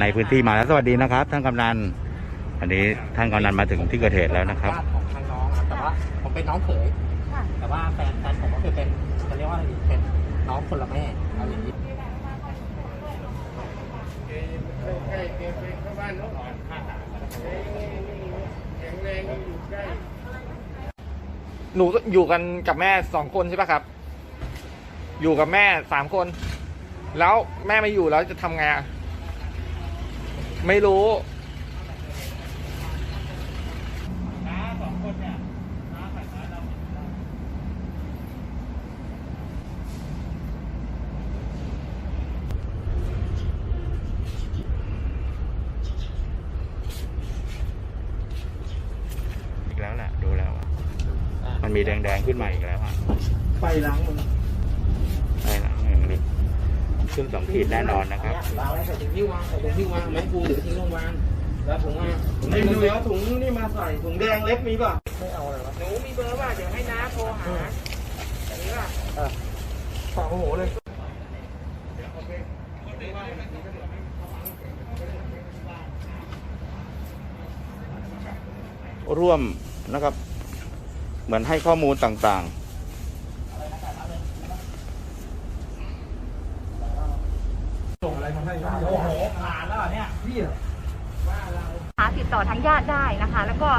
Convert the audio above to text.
ในพื้นที่มาแล้วสวัสดีนะครับ ท่านกำนันอันนี้ท่านกำนันมาถึงที่เกิดเหตุแล้วนะครับ ญาติของทางน้องครับแต่ว่าผมเป็นน้องเขยค่ะ แต่ว่าแฟนแฟนผมก็คือเป็นจะเรียกว่าอะไรดีเป็นน้องคนละแม่เอาอย่างนี้หนูอยู่กันกับแม่สองคนใช่ปะครับ อยู่กับแม่สามคน แล้วแม่ไม่อยู่แล้วจะทำไงอะ ไม่รู้ อีกแล้วแหละดูแล้วอะมันมีแดงๆขึ้นมาอีกแล้วอะ ไฟล้างมือ ขึ้นสองขีดแน่นอนนะครับวางไว้ใส่ถุงที่วางใส่ถุงที่วางไม้ปูหรือทิ้งลงวางแล้วถุงอะไม่รู้แล้วถุงนี่มาใส่ถุงแดงเล็กมีป่ะไม่เอาเลยวะหนูมีเบอร์ป่ะเดี๋ยวให้น้าโทรหาอย่างนี้ป่ะฝากโอ้โหเลยร่วมนะครับ เหมือนให้ข้อมูลต่าง หาติดต่อทางญาติได้นะคะ แล้วก็